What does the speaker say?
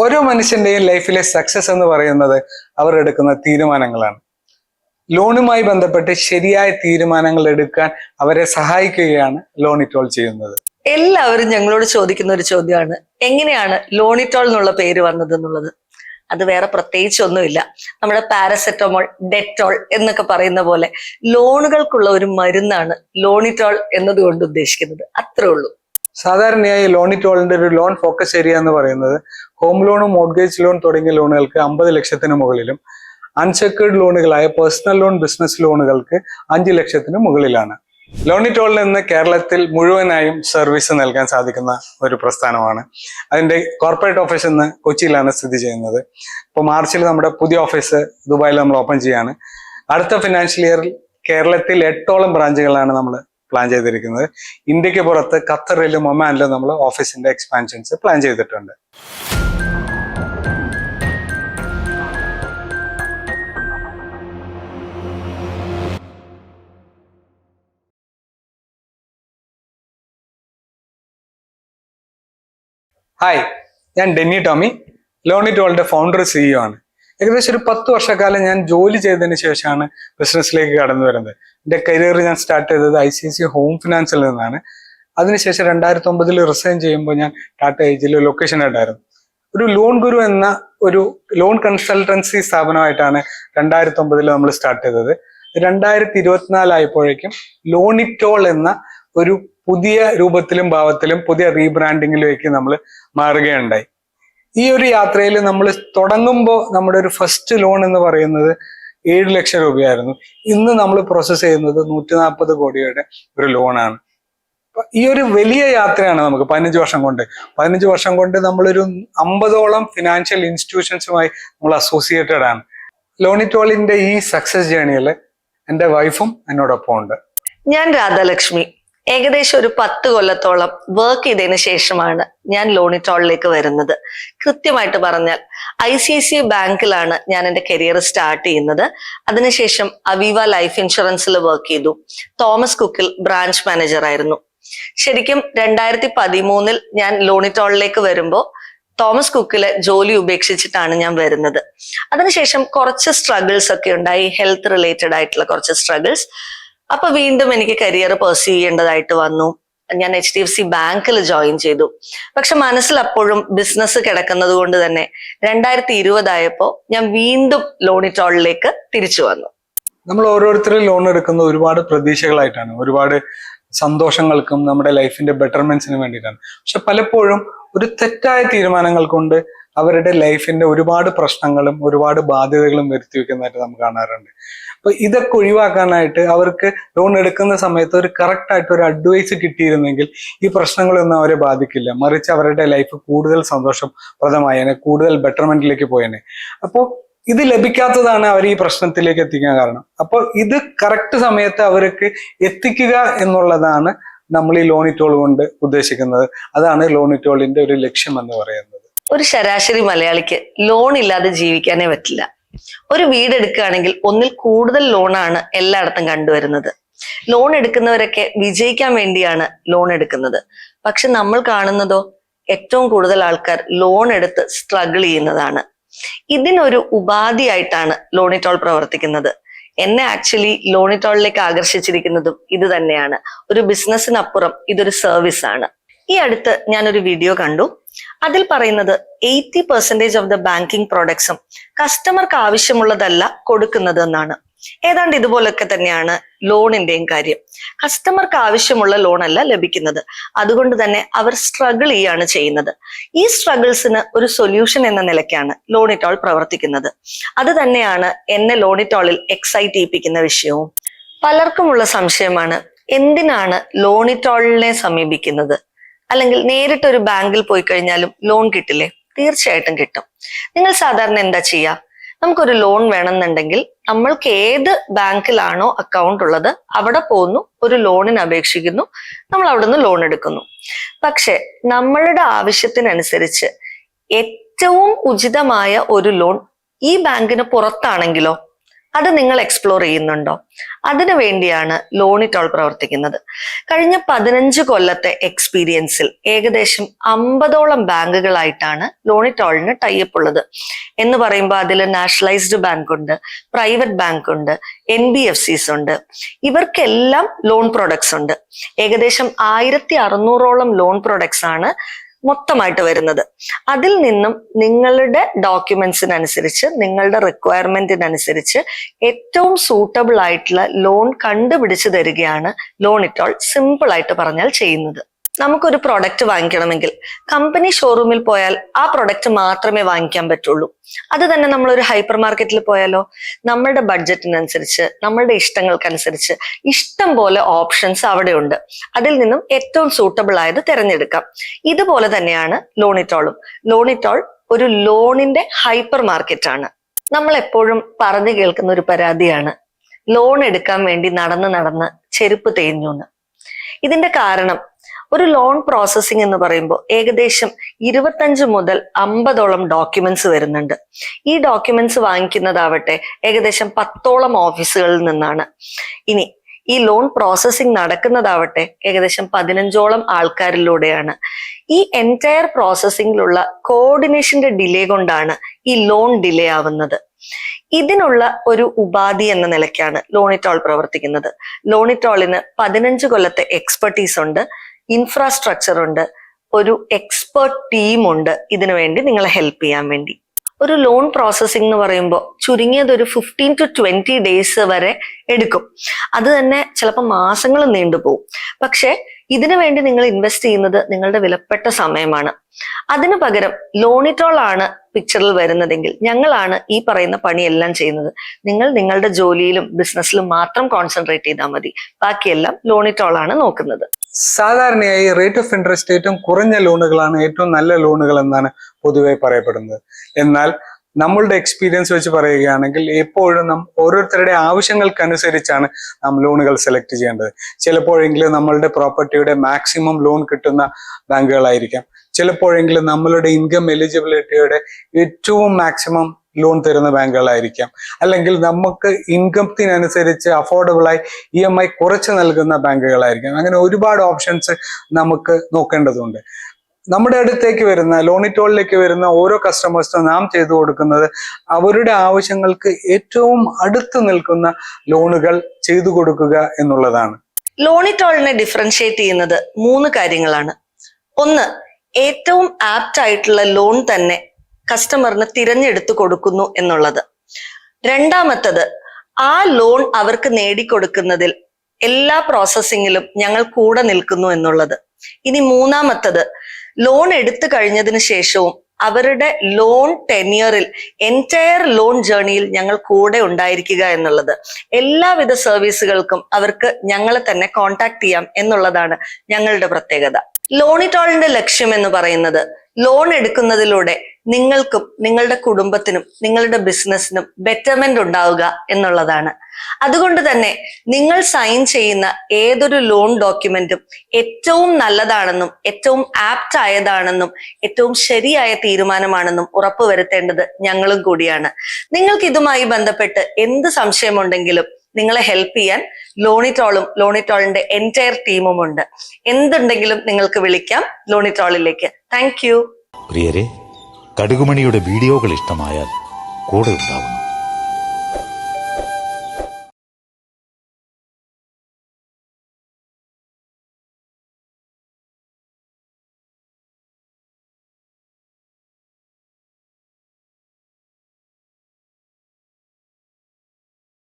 ഓരോ മനുഷ്യന്റെയും ലൈഫിലെ സക്സസ് എന്ന് പറയുന്നത് അവർ എടുക്കുന്ന തീരുമാനങ്ങളാണ്. ലോണുമായി ബന്ധപ്പെട്ട് ശരിയായ തീരുമാനങ്ങൾ എടുക്കാൻ അവരെ സഹായിക്കുകയാണ് ലോണിറ്റോൾ ചെയ്യുന്നത്. എല്ലാവരും ഞങ്ങളോട് ചോദിക്കുന്ന ഒരു ചോദ്യമാണ് എങ്ങനെയാണ് ലോണിറ്റോൾ എന്നുള്ള പേര് വന്നത് എന്നുള്ളത്? അത് വേറെ പ്രത്യേകിച്ച് ഒന്നുമില്ല നമ്മുടെ പാരസെറ്റമോൾ ഡെറ്റോൾ എന്നൊക്കെ പറയുന്ന പോലെ ലോണുകൾക്കുള്ള ഒരു മരുന്നാണ് ലോണിറ്റോൾ എന്നതുകൊണ്ട് ഉദ്ദേശിക്കുന്നത്. അത്രേ ഉള്ളൂ. സാധാരണയായി ലോൺ ഇറ്റോളിന്റെ ഒരു ലോൺ ഫോക്കസ് ഏരിയ എന്ന് പറയുന്നത് ഹോം ലോണും മോർഗേജ് ലോൺ തുടങ്ങിയ ലോണുകൾക്ക് അമ്പത് ലക്ഷത്തിന് മുകളിലും അൺസെക്യൂർഡ് ലോണുകളായ പേഴ്സണൽ ലോൺ ബിസിനസ് ലോണുകൾക്ക് അഞ്ച് ലക്ഷത്തിന് മുകളിലാണ്. ലോണിറ്റോളിൽ നിന്ന് കേരളത്തിൽ മുഴുവനായും സർവീസ് നൽകാൻ സാധിക്കുന്ന ഒരു പ്രസ്ഥാനമാണ്. അതിന്റെ കോർപ്പറേറ്റ് ഓഫീസ് ഇന്ന് കൊച്ചിയിലാണ് സ്ഥിതി ചെയ്യുന്നത്. ഇപ്പോൾ മാർച്ചിൽ നമ്മുടെ പുതിയ ഓഫീസ് ദുബായിൽ നമ്മൾ ഓപ്പൺ ചെയ്യാണ്. അടുത്ത ഫിനാൻഷ്യൽ ഇയറിൽ കേരളത്തിൽ എട്ടോളം ബ്രാഞ്ചുകളാണ് നമ്മൾ പ്ലാൻ ചെയ്തിരിക്കുന്നത്. ഇന്ത്യയ്ക്ക് പുറത്ത് ഖത്തറിലും ഒമാനിലും നമ്മൾ ഓഫീസിന്റെ എക്സ്പാൻഷൻസ് പ്ലാൻ ചെയ്തിട്ടുണ്ട്. ഹായ് ഞാൻ ഡെന്നി ടോമി. ലോണിറ്റോളിന്റെ ഫൗണ്ടർ സിഇഒ ആണ്. ഏകദേശം ഒരു പത്ത് വർഷക്കാലം ഞാൻ ജോലി ചെയ്തതിന് ശേഷമാണ് ബിസിനസ്സിലേക്ക് കടന്നു വരുന്നത്. എന്റെ കരിയർ ഞാൻ സ്റ്റാർട്ട് ചെയ്തത് ഐ സി സി ഹോം ഫിനാൻസിൽ നിന്നാണ്. അതിനുശേഷം രണ്ടായിരത്തി ഒമ്പതിൽ റിസൈൻ ചെയ്യുമ്പോൾ ഞാൻ ടാറ്റ ഏജിൽ ലൊക്കേഷൻ ആയിട്ടായിരുന്നു ഒരു ലോൺ ഗുരു എന്ന ഒരു ലോൺ കൺസൾട്ടൻസി സ്ഥാപനമായിട്ടാണ് രണ്ടായിരത്തി ഒമ്പതിൽ നമ്മൾ സ്റ്റാർട്ട് ചെയ്തത്. രണ്ടായിരത്തി ഇരുപത്തിനാലായപ്പോഴേക്കും ലോണിറ്റോൾ എന്ന ഒരു പുതിയ രൂപത്തിലും ഭാവത്തിലും പുതിയ റീബ്രാൻഡിങ്ങിലേക്ക് നമ്മൾ മാറുകയുണ്ടായി. ഈ ഒരു യാത്രയിൽ നമ്മൾ തുടങ്ങുമ്പോൾ നമ്മുടെ ഒരു ഫസ്റ്റ് ലോൺ എന്ന് പറയുന്നത് ഏഴ് ലക്ഷം രൂപയായിരുന്നു. ഇന്ന് നമ്മൾ പ്രോസസ്സ് ചെയ്യുന്നത് നൂറ്റി നാൽപ്പത് കോടിയുടെ ഒരു ലോണാണ് ഈ ഒരു വലിയ യാത്രയാണ് നമുക്ക് പതിനഞ്ച് വർഷം കൊണ്ട്. പതിനഞ്ച് വർഷം കൊണ്ട് നമ്മളൊരു അമ്പതോളം ഫിനാൻഷ്യൽ ഇൻസ്റ്റിറ്റ്യൂഷൻസുമായി നമ്മൾ അസോസിയേറ്റഡ് ആണ്. ലോണിറ്റോളിന്റെ ഈ സക്സസ് ജേണിയിൽ എന്റെ വൈഫും എന്നോടൊപ്പം ഉണ്ട് ഞാൻ രാധാലക്ഷ്മി. ഏകദേശം ഒരു പത്ത് കൊല്ലത്തോളം വർക്ക് ചെയ്തതിന് ശേഷമാണ് ഞാൻ ലോണിറ്റോളിലേക്ക് വരുന്നത്. കൃത്യമായിട്ട് പറഞ്ഞാൽ ഐ സി ഐ സി ബാങ്കിലാണ് ഞാൻ എന്റെ കരിയർ സ്റ്റാർട്ട് ചെയ്യുന്നത്. അതിനുശേഷം അവീവ ലൈഫ് ഇൻഷുറൻസിൽ വർക്ക് ചെയ്തു. തോമസ് കുക്കിൽ ബ്രാഞ്ച് മാനേജർ ആയിരുന്നു. ശരിക്കും രണ്ടായിരത്തി പതിമൂന്നിൽ ഞാൻ ലോണിറ്റോളിലേക്ക് വരുമ്പോൾ തോമസ് കുക്കിലെ ജോലി ഉപേക്ഷിച്ചിട്ടാണ് ഞാൻ വരുന്നത്. അതിനുശേഷം കുറച്ച് സ്ട്രഗിൾസ് ഒക്കെ ഉണ്ടായി. ഹെൽത്ത് റിലേറ്റഡ് ആയിട്ടുള്ള കുറച്ച് സ്ട്രഗിൾസ് അപ്പൊ വീണ്ടും എനിക്ക് കരിയർ പേഴ്സ് ചെയ്യേണ്ടതായിട്ട് വന്നു. ഞാൻ എച്ച് ഡി എഫ് സി ബാങ്കിൽ ജോയിൻ ചെയ്തു. പക്ഷെ മനസ്സിൽ അപ്പോഴും ബിസിനസ് കിടക്കുന്നത് കൊണ്ട് തന്നെ രണ്ടായിരത്തി ഇരുപതായപ്പോ ഞാൻ വീണ്ടും ലോണിറ്റോളിലേക്ക് തിരിച്ചു വന്നു. നമ്മൾ ഓരോരുത്തരും ലോൺ എടുക്കുന്ന ഒരുപാട് പ്രതീക്ഷകളായിട്ടാണ്. ഒരുപാട് സന്തോഷങ്ങൾക്കും നമ്മുടെ ലൈഫിന്റെ ബെറ്റർമെന്റ്സിന് വേണ്ടിയിട്ടാണ്. പക്ഷെ പലപ്പോഴും ഒരു തെറ്റായ തീരുമാനങ്ങൾ കൊണ്ട് അവരുടെ ലൈഫിന്റെ ഒരുപാട് പ്രശ്നങ്ങളും ഒരുപാട് ബാധ്യതകളും വരുത്തി വെക്കുന്നതായിട്ട് നമുക്ക് കാണാറുണ്ട്. അപ്പൊ ഇതൊക്കെ ഒഴിവാക്കാനായിട്ട് അവർക്ക് ലോൺ എടുക്കുന്ന സമയത്ത് ഒരു കറക്റ്റ് ആയിട്ട് ഒരു അഡ്വൈസ് കിട്ടിയിരുന്നെങ്കിൽ ഈ പ്രശ്നങ്ങളൊന്നും അവരെ ബാധിക്കില്ല. മറിച്ച് അവരുടെ ലൈഫ് കൂടുതൽ സന്തോഷം സന്തോഷപ്രദമായേനെ കൂടുതൽ ബെറ്റർമെന്റിലേക്ക് പോയേനെ. അപ്പോൾ ഇത് ലഭിക്കാത്തതാണ് അവർ ഈ പ്രശ്നത്തിലേക്ക് എത്തിക്കാൻ കാരണം. അപ്പോൾ ഇത് കറക്റ്റ് സമയത്ത് അവർക്ക് എത്തിക്കുക എന്നുള്ളതാണ് നമ്മൾ ഈ ലോണിറ്റോൾ കൊണ്ട് ഉദ്ദേശിക്കുന്നത്. അതാണ് ലോണിറ്റോളിന്റെ ഒരു ലക്ഷ്യം എന്ന് പറയുന്നത്. ഒരു ശരാശരി മലയാളിക്ക് ലോൺ ഇല്ലാതെ ജീവിക്കാനേ പറ്റില്ല. ഒരു വീട് എടുക്കുകയാണെങ്കിൽ ഒന്നിൽ കൂടുതൽ ലോണാണ് എല്ലായിടത്തും കണ്ടുവരുന്നത്. ലോൺ എടുക്കുന്നവരൊക്കെ വിജയിക്കാൻ വേണ്ടിയാണ് ലോൺ എടുക്കുന്നത്. പക്ഷെ നമ്മൾ കാണുന്നതോ ഏറ്റവും കൂടുതൽ ആൾക്കാർ ലോൺ എടുത്ത് സ്ട്രഗിൾ ചെയ്യുന്നതാണ്. ഇതിനൊരു ഉപാധിയായിട്ടാണ് ലോണിറ്റോൾ പ്രവർത്തിക്കുന്നത്. എന്നെ ആക്ച്വലി ലോണിറ്റോളിലേക്ക് ആകർഷിച്ചിരിക്കുന്നതും ഇത് തന്നെയാണ്. ഒരു ബിസിനസ്സിനപ്പുറം ഇതൊരു സർവീസ് ആണ്. ഈ അടുത്ത് ഞാനൊരു വീഡിയോ കണ്ടു. അതിൽ പറയുന്നത് eighty percentage of the banking പ്രോഡക്ട്സും കസ്റ്റമർക്ക് ആവശ്യമുള്ളതല്ല കൊടുക്കുന്നത് എന്നാണ്. ഏതാണ്ട് ഇതുപോലൊക്കെ തന്നെയാണ് ലോണിന്റെയും കാര്യം. കസ്റ്റമർക്ക് ആവശ്യമുള്ള ലോൺ അല്ല ലഭിക്കുന്നത്. അതുകൊണ്ട് തന്നെ അവർ സ്ട്രഗിൾ ചെയ്യാണ് ചെയ്യുന്നത്. ഈ സ്ട്രഗിൾസിന് ഒരു സൊല്യൂഷൻ എന്ന നിലയ്ക്കാണ് ലോണിറ്റോൾ പ്രവർത്തിക്കുന്നത്. അത് തന്നെയാണ് എന്നെ ലോണിറ്റോളിൽ എക്സൈറ്റ് ചെയ്യിപ്പിക്കുന്ന വിഷയവും. പലർക്കുമുള്ള സംശയമാണ് എന്തിനാണ് ലോണിറ്റോളിനെ സമീപിക്കുന്നത്? അല്ലെങ്കിൽ നേരിട്ട് ഒരു ബാങ്കിൽ പോയി കഴിഞ്ഞാലും ലോൺ കിട്ടില്ലേ? തീർച്ചയായിട്ടും കിട്ടും. നിങ്ങൾ സാധാരണ എന്താ ചെയ്യുക നമുക്കൊരു ലോൺ വേണമെന്നുണ്ടെങ്കിൽ നമ്മൾക്ക് ഏത് ബാങ്കിലാണോ അക്കൗണ്ട് ഉള്ളത് അവിടെ പോകുന്നു ഒരു ലോണിന് അപേക്ഷിക്കുന്നു നമ്മൾ അവിടുന്ന് ലോൺ എടുക്കുന്നു. പക്ഷെ നമ്മളുടെ ആവശ്യത്തിനനുസരിച്ച് ഏറ്റവും ഉചിതമായ ഒരു ലോൺ ഈ ബാങ്കിന് പുറത്താണെങ്കിലോ അത് നിങ്ങൾ എക്സ്പ്ലോർ ചെയ്യുന്നുണ്ടോ? അതിനു വേണ്ടിയാണ് ലോണിറ്റോൾ പ്രവർത്തിക്കുന്നത്. കഴിഞ്ഞ പതിനഞ്ച് കൊല്ലത്തെ എക്സ്പീരിയൻസിൽ ഏകദേശം അമ്പതോളം ബാങ്കുകളായിട്ടാണ് ലോണിറ്റോളിന് ടൈപ്പ് ഉള്ളത്. എന്ന് പറയുമ്പോൾ അതിൽ നാഷണലൈസ്ഡ് ബാങ്ക് ഉണ്ട് പ്രൈവറ്റ് ബാങ്ക് ഉണ്ട് എൻ ബി എഫ് സിസ് ഉണ്ട്. ഇവർക്കെല്ലാം ലോൺ പ്രൊഡക്ട്സ് ഉണ്ട്. ഏകദേശം ആയിരത്തി അറുന്നൂറോളം ലോൺ പ്രൊഡക്ട്സ് ആണ് മൊത്തമായിട്ട് വരുന്നത്. അതിൽ നിന്നും നിങ്ങളുടെ ഡോക്യുമെന്റ്സിനനുസരിച്ച് നിങ്ങളുടെ റിക്വയർമെന്റിനനുസരിച്ച് ഏറ്റവും സൂട്ടബിൾ ആയിട്ടുള്ള ലോൺ കണ്ടുപിടിച്ച് തരികയാണ് ലോൺ ഇറ്റോൾ സിമ്പിൾ ആയിട്ട് പറഞ്ഞാൽ ചെയ്യുന്നത്. നമുക്കൊരു പ്രൊഡക്റ്റ് വാങ്ങിക്കണമെങ്കിൽ കമ്പനി ഷോറൂമിൽ പോയാൽ ആ പ്രൊഡക്റ്റ് മാത്രമേ വാങ്ങിക്കാൻ പറ്റുള്ളൂ. അത് തന്നെ നമ്മൾ ഒരു ഹൈപ്പർ മാർക്കറ്റിൽ പോയാലോ നമ്മളുടെ ബഡ്ജറ്റിനനുസരിച്ച് നമ്മളുടെ ഇഷ്ടങ്ങൾക്കനുസരിച്ച് ഇഷ്ടം പോലെ ഓപ്ഷൻസ് അവിടെ ഉണ്ട് അതിൽ നിന്നും ഏറ്റവും സൂട്ടബിൾ ആയത് തിരഞ്ഞെടുക്കാം. ഇതുപോലെ തന്നെയാണ് ലോണിറ്റോളും ലോണിറ്റോൾ ഒരു ലോണിന്റെ ഹൈപ്പർ മാർക്കറ്റ് ആണ്. നമ്മൾ എപ്പോഴും പറഞ്ഞു കേൾക്കുന്ന ഒരു പരാതിയാണ്. ലോൺ എടുക്കാൻ വേണ്ടി നടന്ന് നടന്ന് ചെരുപ്പ് തേഞ്ഞു ഇതിന്റെ കാരണം ഒരു ലോൺ പ്രോസസ്സിംഗ് എന്ന് പറയുമ്പോൾ ഏകദേശം ഇരുപത്തഞ്ച് മുതൽ അമ്പതോളം ഡോക്യുമെന്റ്സ് വരുന്നുണ്ട്. ഈ ഡോക്യുമെന്റ്സ് വാങ്ങിക്കുന്നതാവട്ടെ ഏകദേശം പത്തോളം ഓഫീസുകളിൽ നിന്നാണ്. ഇനി ഈ ലോൺ പ്രോസസ്സിംഗ് നടക്കുന്നതാവട്ടെ ഏകദേശം പതിനഞ്ചോളം ആൾക്കാരിലൂടെയാണ്. ഈ എന്റയർ പ്രോസസ്സിംഗിലുള്ള കോർഡിനേഷന്റെ ഡിലേ കൊണ്ടാണ് ഈ ലോൺ ഡിലേ ആവുന്നത്. ഇതിനുള്ള ഒരു ഉപാധി എന്ന നിലയ്ക്കാണ് ലോണിറ്റോൾ പ്രവർത്തിക്കുന്നത്. ലോണിറ്റോളിന് പതിനഞ്ച് കൊല്ലത്തെ എക്സ്പെർട്ടീസ് ഉണ്ട്. ഇൻഫ്രാസ്ട്രക്ചർ ഉണ്ട്. ഒരു എക്സ്പേർട്ട് ടീമുണ്ട് ഇതിനു വേണ്ടി നിങ്ങളെ ഹെൽപ്പ് ചെയ്യാൻ വേണ്ടി. ഒരു ലോൺ പ്രോസസ്സിംഗ് എന്ന് പറയുമ്പോൾ ചുരുങ്ങിയത് ഒരു ഫിഫ്റ്റീൻ ടു ട്വന്റി ഡേയ്സ് വരെ എടുക്കും. അത് തന്നെ ചിലപ്പോൾ മാസങ്ങൾ നീണ്ടുപോകും. പക്ഷെ ഇതിനു വേണ്ടി നിങ്ങൾ ഇൻവെസ്റ്റ് ചെയ്യുന്നത് നിങ്ങളുടെ വിലപ്പെട്ട സമയമാണ്. അതിനു പകരം ലോണിറ്റോൾ ആണ് പിക്ചറിൽ വരുന്നതെങ്കിൽ ഞങ്ങളാണ് ഈ പറയുന്ന പണിയെല്ലാം ചെയ്യുന്നത്. നിങ്ങൾ നിങ്ങളുടെ ജോലിയിലും ബിസിനസ്സിലും മാത്രം കോൺസെൻട്രേറ്റ് ചെയ്താൽ മതി. ബാക്കിയെല്ലാം ലോണിറ്റോൾ ആണ് നോക്കുന്നത്. സാധാരണയായി റേറ്റ് ഓഫ് ഇൻട്രസ്റ്റ് ഏറ്റവും കുറഞ്ഞ ലോണുകളാണ് ഏറ്റവും നല്ല ലോണുകൾ എന്നാണ് പൊതുവെ പറയപ്പെടുന്നത്. എന്നാൽ നമ്മളുടെ എക്സ്പീരിയൻസ് വെച്ച് പറയുകയാണെങ്കിൽ എപ്പോഴും നാം ഓരോരുത്തരുടെ ആവശ്യങ്ങൾക്കനുസരിച്ചാണ് നാം ലോണുകൾ സെലക്ട് ചെയ്യേണ്ടത്. ചിലപ്പോഴെങ്കിലും നമ്മളുടെ പ്രോപ്പർട്ടിയുടെ മാക്സിമം ലോൺ കിട്ടുന്ന ബാങ്കുകളായിരിക്കാം. ചിലപ്പോഴെങ്കിലും നമ്മളുടെ ഇൻകം എലിജിബിലിറ്റിയുടെ ഏറ്റവും മാക്സിമം ലോൺ തരുന്ന ബാങ്കുകളായിരിക്കാം. അല്ലെങ്കിൽ നമുക്ക് ഇൻകത്തിനനുസരിച്ച് അഫോർഡബിളായി ഇ എം ഐ കുറച്ച് നൽകുന്ന ബാങ്കുകളായിരിക്കാം. അങ്ങനെ ഒരുപാട് ഓപ്ഷൻസ് നമുക്ക് നോക്കേണ്ടതുണ്ട്. നമ്മുടെ അടുത്തേക്ക് വരുന്ന ലോണിറ്റോളിലേക്ക് വരുന്ന ഓരോ കസ്റ്റമേഴ്സിനും നാം ചെയ്തു കൊടുക്കുന്നത് അവരുടെ ആവശ്യങ്ങൾക്ക് ഏറ്റവും അടുത്ത് നിൽക്കുന്ന ലോണുകൾ ചെയ്തു കൊടുക്കുക എന്നുള്ളതാണ്. ലോണിറ്റോളിനെ ഡിഫറൻഷിയേറ്റ് ചെയ്യുന്നത് മൂന്ന് കാര്യങ്ങളാണ്. ഒന്ന് ഏറ്റവും ആപ്റ്റ് ആയിട്ടുള്ള ലോൺ തന്നെ കസ്റ്റമറിന് തിരഞ്ഞെടുത്തു കൊടുക്കുന്നു എന്നുള്ളത്. രണ്ടാമത്തത് ആ ലോൺ അവർക്ക് നേടിക്കൊടുക്കുന്നതിൽ എല്ലാ പ്രോസസ്സിങ്ങിലും ഞങ്ങൾ കൂടെ നിൽക്കുന്നു എന്നുള്ളത്. ഇനി മൂന്നാമത്തത് ലോൺ എടുത്തു കഴിഞ്ഞതിന് ശേഷവും അവരുടെ ലോൺ ടെനിയറിൽ എന്റയർ ലോൺ ജേണിയിൽ ഞങ്ങൾ കൂടെ ഉണ്ടായിരിക്കുക എന്നുള്ളത്. എല്ലാവിധ സർവീസുകൾക്കും അവർക്ക് ഞങ്ങളെ തന്നെ കോണ്ടാക്ട് ചെയ്യാം എന്നുള്ളതാണ് ഞങ്ങളുടെ പ്രത്യേകത. ലോണിറ്റോളിന്റെ ലക്ഷ്യം എന്ന് പറയുന്നത് ലോൺ എടുക്കുന്നതിലൂടെ നിങ്ങൾക്കും നിങ്ങളുടെ കുടുംബത്തിനും നിങ്ങളുടെ ബിസിനസ്സിനും ബെറ്റർമെന്റ് ഉണ്ടാവുക എന്നുള്ളതാണ്. അതുകൊണ്ട് തന്നെ നിങ്ങൾ സൈൻ ചെയ്യുന്ന ഏതൊരു ലോൺ ഡോക്യുമെന്റും ഏറ്റവും നല്ലതാണെന്നും ഏറ്റവും ആപ്റ്റ് ആയതാണെന്നും ഏറ്റവും ശരിയായ തീരുമാനമാണെന്നും ഉറപ്പുവരുത്തേണ്ടത് ഞങ്ങളും കൂടിയാണ്. നിങ്ങൾക്ക് ഇതുമായി ബന്ധപ്പെട്ട് എന്ത് സംശയമുണ്ടെങ്കിലും നിങ്ങളെ ഹെൽപ്പ് ചെയ്യാൻ ലോണിറ്റോളും ലോണിറ്റോളിന്റെ എന്റയർ ടീമും ഉണ്ട്. എന്തുണ്ടെങ്കിലും നിങ്ങൾക്ക് വിളിക്കാം ലോണിറ്റോളിലേക്ക്. താങ്ക് യു പ്രിയരെ കടുകുമണിയുടെ വീഡിയോകൾ ഇഷ്ടമായാൽ കൂടെ ഉണ്ടാവുന്നു